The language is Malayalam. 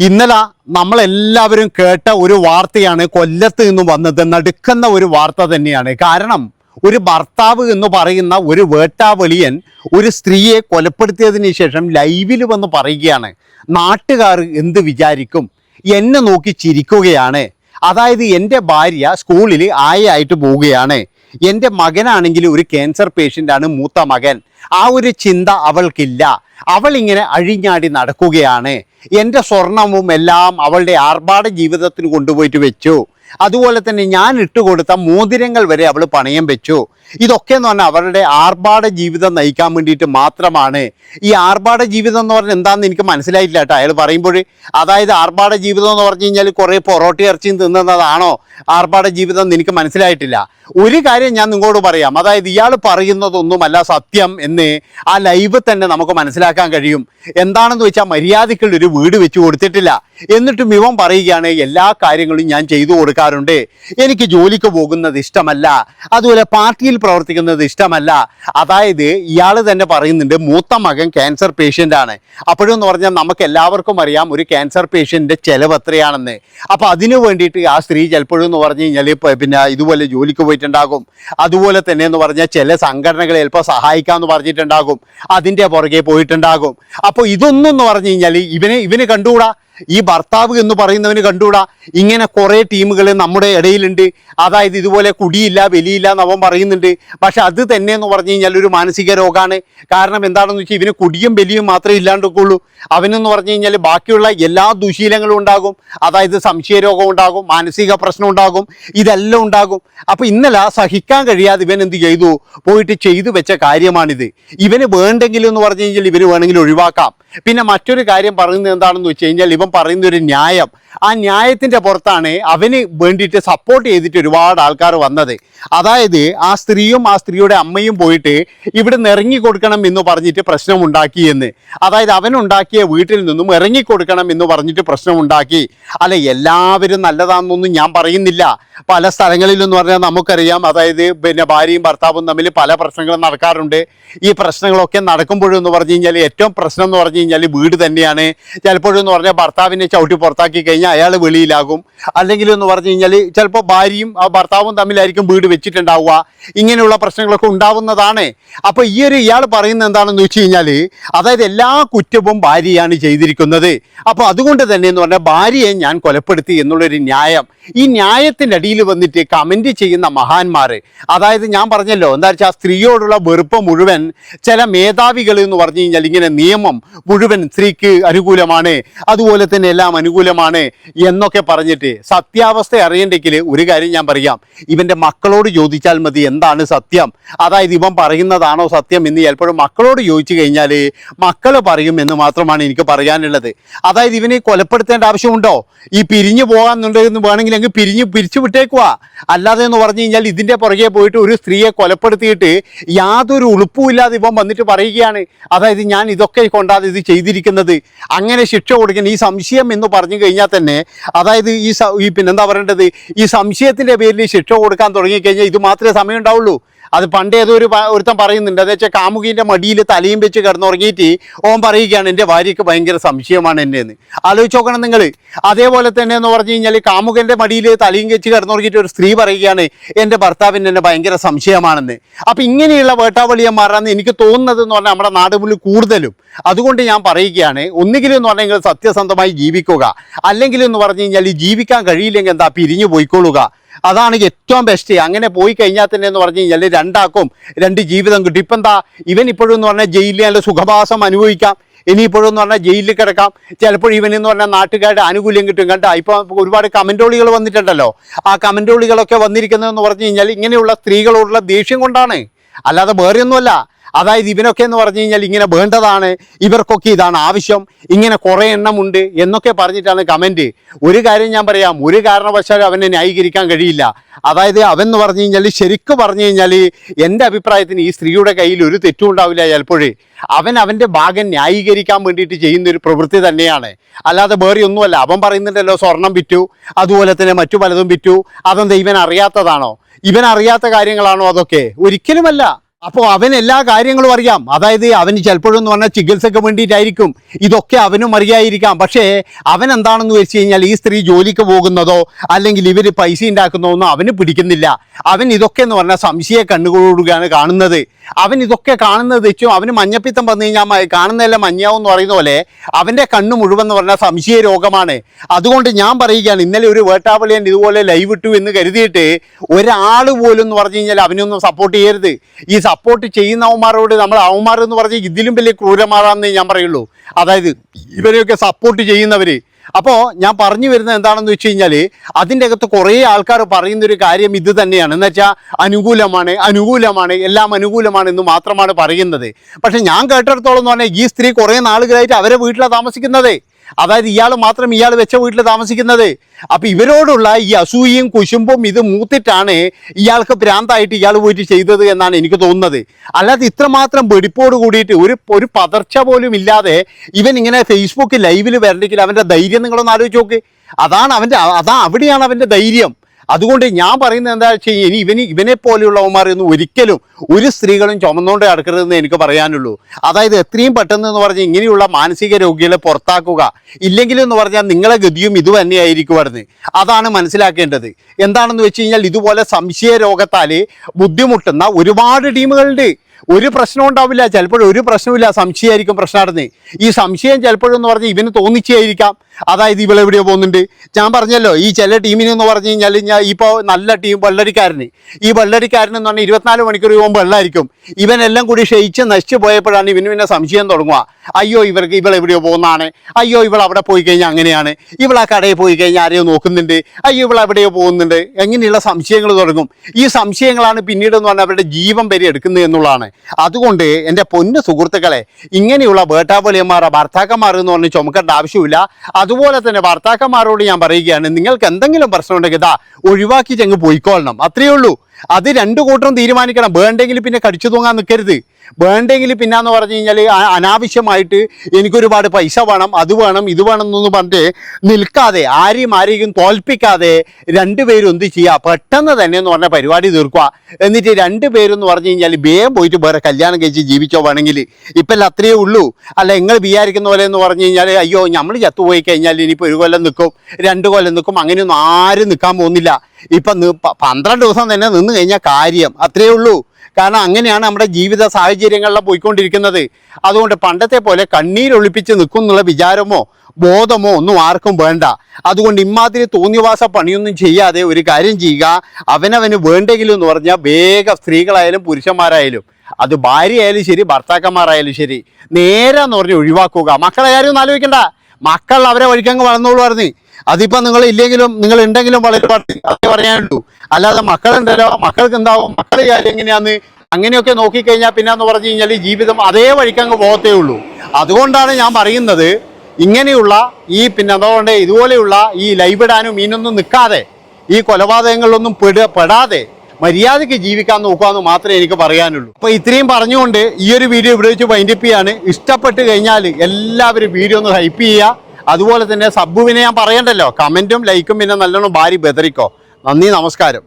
ഇന്നലെ നമ്മളെല്ലാവരും കേട്ട ഒരു വാർത്തയാണ് കൊല്ലത്ത് നിന്ന് വന്നത്. നടുക്കുന്ന ഒരു വാർത്ത തന്നെയാണ്. കാരണം ഒരു ഭർത്താവ് എന്ന് പറയുന്ന ഒരു വേട്ടാവളിയൻ ഒരു സ്ത്രീയെ കൊലപ്പെടുത്തിയതിന് ശേഷം ലൈവിൽ വന്ന് പറയുകയാണ് നാട്ടുകാർ എന്ത് വിചാരിക്കും? എന്നെ നോക്കി ചിരിക്കുകയാണ്. അതായത് എന്റെ ഭാര്യ സ്കൂളിൽ ആയയായിട്ട് പോവുകയാണ്. എന്റെ മകനാണെങ്കിൽ ഒരു ക്യാൻസർ പേഷ്യന്റാണ് മൂത്ത മകൻ. ആ ഒരു ചിന്ത അവൾക്കില്ല. അവളിങ്ങനെ അഴിഞ്ഞാടി നടക്കുകയാണ്. എന്റെ സ്വർണവും എല്ലാം അവളുടെ ആർഭാട ജീവിതത്തിന് കൊണ്ടുപോയിട്ട് വെച്ചു. അതുപോലെ തന്നെ ഞാൻ ഇട്ടുകൊടുത്ത മോതിരങ്ങൾ വരെ അവൾ പണയം വെച്ചു. ഇതൊക്കെ എന്ന് പറഞ്ഞാൽ അവരുടെ ആർഭാട ജീവിതം നയിക്കാൻ വേണ്ടിയിട്ട് മാത്രമാണ്. ഈ ആർഭാട ജീവിതം എന്ന് പറഞ്ഞാൽ എന്താണെന്ന് എനിക്ക് മനസ്സിലായിട്ടില്ല കേട്ടോ. അയാൾ പറയുമ്പോൾ അതായത് ആർഭാട ജീവിതം എന്ന് പറഞ്ഞു കഴിഞ്ഞാൽ കുറേ പൊറോട്ട ഇറച്ചിയും തിന്നുന്നതാണോ ആർഭാട ജീവിതം എന്ന് എനിക്ക് മനസ്സിലായിട്ടില്ല. ഒരു കാര്യം ഞാൻ നിങ്ങളോട് പറയാം. അതായത് ഇയാൾ പറയുന്നതൊന്നുമല്ല സത്യം എന്ന് ആ ലൈവ് തന്നെ നമുക്ക് മനസ്സിലാക്കാൻ കഴിയും. എന്താണെന്ന് വെച്ചാൽ മര്യാദയ്ക്കുള്ള ഒരു വീട് വെച്ചു കൊടുത്തിട്ടില്ല. എന്നിട്ടും ഇവൻ പറയുകയാണ് എല്ലാ കാര്യങ്ങളും ഞാൻ ചെയ്തു കൊടുക്കാറുണ്ട്. എനിക്ക് ജോലിക്ക് പോകുന്നത് ഇഷ്ടമല്ല. അതുപോലെ പാർട്ടിയിൽ പ്രവർത്തിക്കുന്നത് ഇഷ്ടമല്ല. അതായത് ഇയാൾ തന്നെ പറയുന്നുണ്ട് മൂത്ത മകൻ ക്യാൻസർ പേഷ്യന്റ് ആണ്. അപ്പോഴെന്ന് പറഞ്ഞാൽ നമുക്ക് എല്ലാവർക്കും അറിയാം ഒരു ക്യാൻസർ പേഷ്യന്റെ ചിലവ് എത്രയാണെന്ന്. അപ്പോൾ അതിനു വേണ്ടിയിട്ട് ആ സ്ത്രീ ചിലപ്പോഴെന്ന് പറഞ്ഞു കഴിഞ്ഞാൽ പിന്നെ ഇതുപോലെ ജോലിക്ക് പോയിട്ടുണ്ടാകും. അതുപോലെ തന്നെ എന്ന് പറഞ്ഞാൽ ചില സംഘടനകളെ ചിലപ്പോൾ സഹായിക്കാമെന്ന് പറഞ്ഞിട്ടുണ്ടാകും. അതിന്റെ പുറകെ പോയിട്ടുണ്ടാകും. അപ്പോൾ ഇതൊന്നും എന്ന് പറഞ്ഞു കഴിഞ്ഞാൽ ഇവന് ഇവന് കണ്ടുകൂടാ? ഈ ഭർത്താവ് എന്ന് പറയുന്നവന് കണ്ടുകൂടാ? ഇങ്ങനെ കുറേ ടീമുകൾ നമ്മുടെ ഇടയിലുണ്ട്. അതായത് ഇതുപോലെ കുടിയില്ല വലിയില്ല എന്ന് അവൻ പറയുന്നുണ്ട്. പക്ഷെ അത് തന്നെ എന്ന് പറഞ്ഞു കഴിഞ്ഞാൽ ഒരു മാനസിക രോഗമാണ് കാരണം എന്താണെന്ന് വെച്ചാൽ ഇവന് കുടിയും വലിയും മാത്രമേ ഇല്ലാണ്ടൊക്കെയുള്ളൂ അവനെന്ന് പറഞ്ഞു കഴിഞ്ഞാൽ ബാക്കിയുള്ള എല്ലാ ദുശീലങ്ങളും ഉണ്ടാകും. അതായത് സംശയരോഗം ഉണ്ടാകും മാനസിക പ്രശ്നം ഉണ്ടാകും. ഇതെല്ലാം ഉണ്ടാകും. അപ്പോൾ ഇന്നലെ സഹിക്കാൻ കഴിയാതെ ഇവൻ എന്ത് ചെയ്തു? പോയിട്ട് ചെയ്തു വെച്ച കാര്യമാണിത്. ഇവന് വേണ്ടെങ്കിലും എന്ന് പറഞ്ഞു കഴിഞ്ഞാൽ ഇവന് വേണമെങ്കിൽ ഒഴിവാക്കാം. പിന്നെ മറ്റൊരു കാര്യം പറയുന്നത് എന്താണെന്ന് വെച്ച് കഴിഞ്ഞാൽ ഇവൻ പറയുന്ന ഒരു ന്യായം. ആ ന്യായത്തിന്റെ പുറത്താണ് അവന് വേണ്ടിയിട്ട് സപ്പോർട്ട് ചെയ്തിട്ട് ഒരുപാട് ആൾക്കാർ വന്നത്. അതായത് ആ സ്ത്രീയും ആ സ്ത്രീയുടെ അമ്മയും പോയിട്ട് ഇവിടെ നിന്ന് ഇറങ്ങി കൊടുക്കണം എന്ന് പറഞ്ഞിട്ട് പ്രശ്നമുണ്ടാക്കി എന്ന്. അതായത് അവനുണ്ടാക്കിയ വീട്ടിൽ നിന്നും ഇറങ്ങി കൊടുക്കണം എന്ന് പറഞ്ഞിട്ട് പ്രശ്നമുണ്ടാക്കി. അല്ല എല്ലാവരും നല്ലതാണെന്നൊന്നും ഞാൻ പറയുന്നില്ല. പല സ്ഥലങ്ങളിലെന്ന് പറഞ്ഞാൽ നമുക്കറിയാം. അതായത് പിന്നെ ഭാര്യയും ഭർത്താവും തമ്മിൽ പല പ്രശ്നങ്ങളും നടക്കാറുണ്ട്. ഈ പ്രശ്നങ്ങളൊക്കെ നടക്കുമ്പോഴെന്ന് പറഞ്ഞു കഴിഞ്ഞാൽ ഏറ്റവും പ്രശ്നം എന്ന് പറഞ്ഞു കഴിഞ്ഞാൽ വീട് തന്നെയാണ്. ചിലപ്പോഴെന്ന് പറഞ്ഞാൽ ഭർത്താവിനെ ചവിട്ടി പുറത്താക്കി കഴിഞ്ഞാൽ അയാൾ വെളിയിലാകും. അല്ലെങ്കിൽ എന്ന് പറഞ്ഞു കഴിഞ്ഞാൽ ചിലപ്പോൾ ഭാര്യയും ആ ഭർത്താവും തമ്മിലായിരിക്കും വീട് വെച്ചിട്ടുണ്ടാവുക. ഇങ്ങനെയുള്ള പ്രശ്നങ്ങളൊക്കെ ഉണ്ടാവുന്നതാണ്. അപ്പോൾ ഈ ഒരു ഇയാൾ പറയുന്നത് എന്താണെന്ന് വെച്ച് കഴിഞ്ഞാൽ അതായത് എല്ലാ കുറ്റവും ഭാര്യയാണ് ചെയ്തിരിക്കുന്നത്. അപ്പോൾ അതുകൊണ്ട് തന്നെ എന്ന് പറഞ്ഞാൽ ഭാര്യയെ ഞാൻ കൊലപ്പെടുത്തി എന്നുള്ളൊരു ന്യായം. ഈ ന്യായത്തിന്റെ അടിയിൽ വന്നിട്ട് കമന്റ് ചെയ്യുന്ന മഹാന്മാർ അതായത് ഞാൻ പറഞ്ഞല്ലോ എന്താ വെച്ചാൽ ആ സ്ത്രീയോടുള്ള വെറുപ്പ് മുഴുവൻ ചില മേധാവികൾ എന്ന് പറഞ്ഞു കഴിഞ്ഞാൽ ഇങ്ങനെ നിയമം മുഴുവൻ സ്ത്രീക്ക് അനുകൂലമാണ്. അതുപോലെ തന്നെ എല്ലാം അനുകൂലമാണ് എന്നൊക്കെ പറഞ്ഞിട്ട് സത്യാവസ്ഥ അറിയണ്ടെങ്കിൽ ഒരു കാര്യം ഞാൻ പറയാം. ഇവന്റെ മക്കളോട് ചോദിച്ചാൽ മതി എന്താണ് സത്യം. അതായത് ഇവൻ പറയുന്നതാണോ സത്യം എന്ന് ചിലപ്പോഴും മക്കളോട് ചോദിച്ചു കഴിഞ്ഞാൽ മക്കൾ പറയും എന്ന് മാത്രമാണ് എനിക്ക് പറയാനുള്ളത്. അതായത് ഇവനെ കൊലപ്പെടുത്തേണ്ട ആവശ്യമുണ്ടോ? ഈ പിരിഞ്ഞു പോകാന്നുണ്ടെന്ന് വേണമെങ്കിൽ അങ്ങ് പിരിഞ്ഞ് പിരിച്ചു വിട്ടേക്കുക അല്ലാതെ എന്ന് പറഞ്ഞു കഴിഞ്ഞാൽ ഇതിന്റെ പുറകെ പോയിട്ട് ഒരു സ്ത്രീയെ കൊലപ്പെടുത്തിയിട്ട് യാതൊരു ഉളുപ്പുമില്ലാതെ ഇവൻ വന്നിട്ട് പറയുകയാണ്. അതായത് ഞാൻ ഇതൊക്കെ കൊണ്ടാണ് ഇത് ചെയ്തിരിക്കുന്നത്. അങ്ങനെ ശിക്ഷ കൊടുക്കുന്ന ഈ സംശയം എന്ന് പറഞ്ഞു കഴിഞ്ഞാൽ തന്നെ അതായത് ഈ പിന്നെന്താ പറയേണ്ടത്? ഈ സംശയത്തിന്റെ പേരിൽ ശിക്ഷ കൊടുക്കാൻ തുടങ്ങിക്കഴിഞ്ഞാൽ ഇത് മാത്രമേ സമയം ഉണ്ടാവുള്ളൂ അത് പണ്ട് ഏതോ ഒരു ഒരുത്തൻ പറയുന്നുണ്ട്. അതെന്ന് വെച്ചാൽ കാമുകീന്റെ മടിയിൽ തലയും വെച്ച് കിടന്നുറങ്ങിയിട്ട് ഓൻ പറയുകയാണ് എന്റെ ഭാര്യയ്ക്ക് ഭയങ്കര സംശയമാണ് എന്നെ എന്ന് ആലോചിച്ച് നോക്കണം നിങ്ങൾ അതേപോലെ തന്നെ എന്ന് പറഞ്ഞു കഴിഞ്ഞാൽ കാമുകന്റെ മടിയിൽ തലയും വെച്ച് കിടന്നുറങ്ങിയിട്ട് ഒരു സ്ത്രീ പറയുകയാണ് എന്റെ ഭർത്താവിന് എന്നെ ഭയങ്കര സംശയമാണെന്ന്. അപ്പം ഇങ്ങനെയുള്ള വേട്ടാവളിയന്മാരാണ് എനിക്ക് തോന്നുന്നത് എന്ന് പറഞ്ഞാൽ നമ്മുടെ നാട് മുന്നിൽ കൂടുതലും. അതുകൊണ്ട് ഞാൻ പറയുകയാണ് ഒന്നുകിലും എന്ന് പറഞ്ഞാൽ നിങ്ങൾ സത്യസന്ധമായി ജീവിക്കുക. അല്ലെങ്കിൽ എന്ന് പറഞ്ഞു കഴിഞ്ഞാൽ ജീവിക്കാൻ കഴിയില്ലെങ്കിൽ എന്താ പിരിഞ്ഞു പോയിക്കൊള്ളുക. അതാണ് ഏറ്റവും ബെസ്റ്റ് അങ്ങനെ പോയി കഴിഞ്ഞാൽ തന്നെ എന്ന് പറഞ്ഞു കഴിഞ്ഞാൽ രണ്ടാക്കും രണ്ട് ജീവിതം കിട്ടും. ഇപ്പം എന്താ ഇവൻ ഇപ്പോഴും എന്ന് പറഞ്ഞാൽ ജയിലിൽ നല്ല സുഖവാസം അനുഭവിക്കാം. ഇനിയിപ്പോഴും എന്ന് പറഞ്ഞാൽ ജയിലിൽ കിടക്കാം. ചിലപ്പോൾ ഇവനെന്ന് പറഞ്ഞാൽ നാട്ടുകാരുടെ ആനുകൂല്യം കിട്ടും. കണ്ട? ഇപ്പോൾ ഒരുപാട് കമന്റോളികൾ വന്നിട്ടുണ്ടല്ലോ. ആ കമന്റോളികളൊക്കെ വന്നിരിക്കുന്നതെന്ന് പറഞ്ഞു കഴിഞ്ഞാൽ ഇങ്ങനെയുള്ള സ്ത്രീകളോടുള്ള ദേഷ്യം കൊണ്ടാണ്. അല്ലാതെ വേറെയൊന്നുമല്ല. അതായത് ഇവനൊക്കെ എന്ന് പറഞ്ഞു കഴിഞ്ഞാൽ ഇങ്ങനെ വേണ്ടതാണ് ഇവർക്കൊക്കെ ഇതാണ് ആവശ്യം ഇങ്ങനെ കുറേ എണ്ണമുണ്ട് എന്നൊക്കെ പറഞ്ഞിട്ടാണ് കമന്റ് ഒരു കാര്യം ഞാൻ പറയാം ഒരു കാരണവശാലും അവനെ ന്യായീകരിക്കാൻ കഴിയില്ല. അതായത് അവൻ എന്ന് പറഞ്ഞു കഴിഞ്ഞാൽ ശരിക്കും പറഞ്ഞു കഴിഞ്ഞാൽ എന്റെ അഭിപ്രായത്തിന് ഈ സ്ത്രീയുടെ കയ്യിൽ ഒരു തെറ്റും ഉണ്ടാവില്ല ചിലപ്പോഴേ അവൻ അവന്റെ ഭാഗം ന്യായീകരിക്കാൻ വേണ്ടിയിട്ട് ചെയ്യുന്ന ഒരു പ്രവൃത്തി തന്നെയാണ്. അല്ലാതെ വേറെ ഒന്നുമല്ല അവൻ പറയുന്നുണ്ടല്ലോ സ്വർണം വിറ്റു അതുപോലെ തന്നെ മറ്റു പലതും വിറ്റു അതെന്താ ഇവൻ അറിയാത്തതാണോ? ഇവൻ അറിയാത്ത കാര്യങ്ങളാണോ അതൊക്കെ? ഒരിക്കലുമല്ല. അപ്പോൾ അവൻ എല്ലാ കാര്യങ്ങളും അറിയാം. അതായത് അവന് ചിലപ്പോഴെന്ന് പറഞ്ഞാൽ ചികിത്സയ്ക്ക് വേണ്ടിയിട്ടായിരിക്കും. ഇതൊക്കെ അവനും അറിയായിരിക്കാം. പക്ഷേ അവൻ എന്താണെന്ന് വെച്ച് കഴിഞ്ഞാൽ ഈ സ്ത്രീ ജോലിക്ക് പോകുന്നതോ അല്ലെങ്കിൽ ഇവർ പൈസ ഉണ്ടാക്കുന്നതോ ഒന്നും അവന് പിടിക്കുന്നില്ല. അവൻ ഇതൊക്കെ എന്ന് പറഞ്ഞാൽ സംശയ കണ്ണുകളോടുകയാണ് കാണുന്നത്. അവൻ ഇതൊക്കെ കാണുന്നത് വെച്ചും അവന് മഞ്ഞപ്പിത്തം വന്നു കഴിഞ്ഞാൽ കാണുന്നതല്ല മഞ്ഞാവും എന്ന് പറയുന്ന പോലെ അവന്റെ കണ്ണ് മുഴുവൻ എന്ന് പറഞ്ഞാൽ സംശയ രോഗമാണ്. അതുകൊണ്ട് ഞാൻ പറയുകയാണ് ഇന്നലെ ഒരു വേട്ടാവളിയൻ ഇതുപോലെ ലൈവ് ഇട്ടു എന്ന് കരുതിയിട്ട് ഒരാൾ പോലും എന്ന് പറഞ്ഞു കഴിഞ്ഞാൽ അവനൊന്നും സപ്പോർട്ട് ചെയ്യരുത്. ഈ സപ്പോർട്ട് ചെയ്യുന്ന അവന്മാരോട് നമ്മൾ അവന്മാർ എന്ന് പറഞ്ഞാൽ ഇതിലും വലിയ ക്രൂരമാരാണെന്ന് ഞാൻ പറയുള്ളൂ. അതായത് ഇവരെയൊക്കെ സപ്പോർട്ട് ചെയ്യുന്നവർ അപ്പോൾ ഞാൻ പറഞ്ഞു വരുന്നത് എന്താണെന്ന് വെച്ച് കഴിഞ്ഞാൽ അതിന്റെ അകത്ത് കുറേ ആൾക്കാർ പറയുന്നൊരു കാര്യം ഇത് തന്നെയാണ്. എന്ന് വെച്ചാൽ അനുകൂലമാണ് അനുകൂലമാണ് എല്ലാം അനുകൂലമാണ് എന്ന് മാത്രമാണ് പറയുന്നത്. പക്ഷേ ഞാൻ കേട്ടിടത്തോളം എന്ന് പറഞ്ഞാൽ ഈ സ്ത്രീ കുറേ നാളുകളായിട്ട് അവരെ വീട്ടിലാണ് താമസിക്കുന്നത്. അതായത് ഇയാൾ മാത്രം ഇയാൾ വെച്ച വീട്ടിൽ താമസിക്കുന്നത്. അപ്പം ഇവരോടുള്ള ഈ അസൂയയും കുശുമ്പും ഇത് മൂത്തിട്ടാണ് ഇയാൾക്ക് ഭ്രാന്തായിട്ട് ഇയാൾ പോയിട്ട് ചെയ്തത് എന്നാണ് എനിക്ക് തോന്നുന്നത്. അല്ലാതെ ഇത്രമാത്രം വെടിപ്പോട് കൂടിയിട്ട് ഒരു ഒരു പതർച്ച പോലും ഇല്ലാതെ ഇവൻ ഇങ്ങനെ ഫേസ്ബുക്ക് ലൈവിൽ വരണമെങ്കിൽ അവന്റെ ധൈര്യം നിങ്ങളൊന്ന് ആലോചിച്ച് നോക്ക്. അതാണ് അവന്റെ അതാ അവിടെയാണ് അവന്റെ ധൈര്യം. അതുകൊണ്ട് ഞാൻ പറയുന്നത് എന്താ വെച്ചാൽ ഇനി ഇവന് ഇവനെ പോലെയുള്ളവന്മാർ ഒന്നും ഒരിക്കലും ഒരു സ്ത്രീകളും ചുമന്നുകൊണ്ട് നടക്കരുതെന്ന് എനിക്ക് പറയാനുള്ളൂ. അതായത് എത്രയും പെട്ടെന്ന് എന്ന് പറഞ്ഞാൽ ഇങ്ങനെയുള്ള മാനസിക രോഗികളെ പുറത്താക്കുക. ഇല്ലെങ്കിലും എന്ന് പറഞ്ഞാൽ നിങ്ങളെ ഗതിയും ഇത് തന്നെയായിരിക്കുമായിരുന്നു അതാണ് മനസ്സിലാക്കേണ്ടത്. എന്താണെന്ന് വെച്ച് കഴിഞ്ഞാൽ ഇതുപോലെ സംശയ രോഗത്താൽ ബുദ്ധിമുട്ടുന്ന ഒരുപാട് ടീമുകളുണ്ട്. ഒരു പ്രശ്നം ഉണ്ടാവില്ല. ചിലപ്പോഴും ഒരു പ്രശ്നമില്ല സംശയമായിരിക്കും പ്രശ്നമായിരുന്നു ഈ സംശയം ചിലപ്പോഴും എന്ന് പറഞ്ഞാൽ ഇവന് തോന്നിച്ചായിരിക്കാം. അതായത് ഇവളെവിടെയോ പോകുന്നുണ്ട്. ഞാൻ പറഞ്ഞല്ലോ ഈ ചില ടീമിനെന്ന് പറഞ്ഞു കഴിഞ്ഞാൽ ഇപ്പോൾ നല്ല ടീം വെള്ളരിക്കാരന്. ഈ വെള്ളരിക്കാരൻ എന്ന് പറഞ്ഞാൽ ഇരുപത്തിനാല് മണിക്കൂർ പോകുമ്പോൾ വെള്ളമായിരിക്കും ഇവനെല്ലാം കൂടി ക്ഷയിച്ച് നശിച്ചു പോയപ്പോഴാണ് ഇവന് പിന്നെ സംശയം തുടങ്ങുക. അയ്യോ ഇവർക്ക് ഇവളെവിടെയോ പോകുന്നതാണ്. അയ്യോ ഇവൾ അവിടെ പോയി കഴിഞ്ഞാൽ അങ്ങനെയാണ്. ഇവൾ ആ കടയിൽ പോയി കഴിഞ്ഞാൽ ആരെയോ നോക്കുന്നുണ്ട്. അയ്യോ ഇവൾ എവിടെയോ പോകുന്നുണ്ട്. എങ്ങനെയുള്ള സംശയങ്ങൾ തുടങ്ങും. ഈ സംശയങ്ങളാണ് പിന്നീട് എന്ന് പറഞ്ഞാൽ അവരുടെ ജീവൻ വരെ എടുക്കുന്നത് എന്നുള്ളതാണ്. അതുകൊണ്ട് എന്റെ പൊന്നു സുഹൃത്തുക്കളെ ഇങ്ങനെയുള്ള വേട്ടാവളിയന്മാർ ഭർത്താക്കന്മാർ എന്ന് പറഞ്ഞ് ചുമക്കേണ്ട ആവശ്യമില്ല. അതുപോലെ തന്നെ ഭർത്താക്കന്മാരോട് ഞാൻ പറയുകയാണ് നിങ്ങൾക്ക് എന്തെങ്കിലും പ്രശ്നമുണ്ടെങ്കിൽ ഇതാ ഒഴിവാക്കി ചെങ്ങ് പോയിക്കൊള്ളണം. അത്രയേ ഉള്ളൂ. അത് രണ്ടു കൂട്ടരും തീരുമാനിക്കണം. വേണ്ടെങ്കിൽ പിന്നെ കടിച്ചു തൂങ്ങാൻ നിൽക്കരുത് വേണ്ടെങ്കിൽ പിന്നെ എന്ന് പറഞ്ഞു കഴിഞ്ഞാൽ അനാവശ്യമായിട്ട് എനിക്കൊരുപാട് പൈസ വേണം അത് വേണം ഇത് വേണം എന്നൊന്നും പറഞ്ഞിട്ട് നിൽക്കാതെ ആരെയും ആരെയും തോൽപ്പിക്കാതെ രണ്ടുപേരും എന്ത് ചെയ്യുക പെട്ടെന്ന് തന്നെ എന്ന് പറഞ്ഞ പരിപാടി തീർക്കുക. എന്നിട്ട് രണ്ടുപേരും എന്ന് പറഞ്ഞു കഴിഞ്ഞാൽ വേഗം പോയിട്ട് വേറെ കല്യാണം കഴിച്ച് ജീവിച്ചോ വേണമെങ്കിൽ. ഇപ്പം അത്രയേ ഉള്ളൂ. അല്ല നിങ്ങൾ വിചാരിക്കുന്ന പോലെ എന്ന് പറഞ്ഞു കഴിഞ്ഞാൽ അയ്യോ നമ്മൾ ചത്തുപോയി കഴിഞ്ഞാൽ ഇനിയിപ്പോൾ ഒരു കൊല്ലം നിൽക്കും രണ്ട് കൊല്ലം നിൽക്കും അങ്ങനെയൊന്നും ആരും നിൽക്കാൻ പോകുന്നില്ല. ഇപ്പം പന്ത്രണ്ട് ദിവസം തന്നെ നിന്ന് കഴിഞ്ഞാൽ കാര്യം. അത്രയേ ഉള്ളൂ. കാരണം അങ്ങനെയാണ് നമ്മുടെ ജീവിത സാഹചര്യങ്ങളിൽ പോയിക്കൊണ്ടിരിക്കുന്നത്. അതുകൊണ്ട് പണ്ടത്തെ പോലെ കണ്ണീരൊളിപ്പിച്ച് നിൽക്കും എന്നുള്ള വിചാരമോ ബോധമോ ഒന്നും ആർക്കും വേണ്ട. അതുകൊണ്ട് ഇമ്മാതിരി തോന്നിവാസ പണിയൊന്നും ചെയ്യാതെ ഒരു കാര്യം ചെയ്യുക. അവനവന് വേണ്ടെങ്കിലും എന്ന് പറഞ്ഞാൽ വേഗം സ്ത്രീകളായാലും പുരുഷന്മാരായാലും. അത് ഭാര്യയായാലും ശരി ഭർത്താക്കന്മാരായാലും ശരി. നേരെ എന്ന് പറഞ്ഞ് ഒഴിവാക്കുക. മക്കളെ കാര്യം ഒന്നും ആലോചിക്കണ്ട. മക്കൾ അവരെ വഴിക്കങ്ങ് വളർന്നോളുമായിരുന്നു അതിപ്പോ നിങ്ങൾ ഇല്ലെങ്കിലും നിങ്ങൾ ഉണ്ടെങ്കിലും വളരെ അതേ പറയാനുള്ളൂ. അല്ലാതെ മക്കളുണ്ടല്ലോ മക്കൾക്ക് എന്താവും മക്കൾ കാര്യം എങ്ങനെയാന്ന് അങ്ങനെയൊക്കെ നോക്കിക്കഴിഞ്ഞാൽ പിന്നെ എന്ന് പറഞ്ഞു കഴിഞ്ഞാൽ ജീവിതം അതേ വഴിക്ക് അങ്ങ് പോകത്തേ ഉള്ളൂ. അതുകൊണ്ടാണ് ഞാൻ പറയുന്നത് ഇങ്ങനെയുള്ള ഈ പിന്നെ അതുകൊണ്ട് ഇതുപോലെയുള്ള ഈ ലൈവിടാനും മീനൊന്നും നിൽക്കാതെ ഈ കൊലപാതകങ്ങളിലൊന്നും പെട പെടാതെ മര്യാദയ്ക്ക് ജീവിക്കാൻ നോക്കാമെന്ന് മാത്രമേ എനിക്ക് പറയാനുള്ളൂ. അപ്പോൾ ഇത്രയും പറഞ്ഞുകൊണ്ട് ഈ ഒരു വീഡിയോ ഇവിടെ വെച്ച് വൈൻഡിപ്പിയാണ് ഇഷ്ടപ്പെട്ട് കഴിഞ്ഞാൽ എല്ലാവരും വീഡിയോ ഒന്ന് ഹൈപ്പ് ചെയ്യുക. അതുപോലെ തന്നെ സബ്ബുവിനെ ഞാൻ പറയണ്ടല്ലോ. കമന്റും ലൈക്കും പിന്നെ നല്ലോണം ഭാര്യ ബെദറിക്കോ നന്ദി നമസ്കാരം.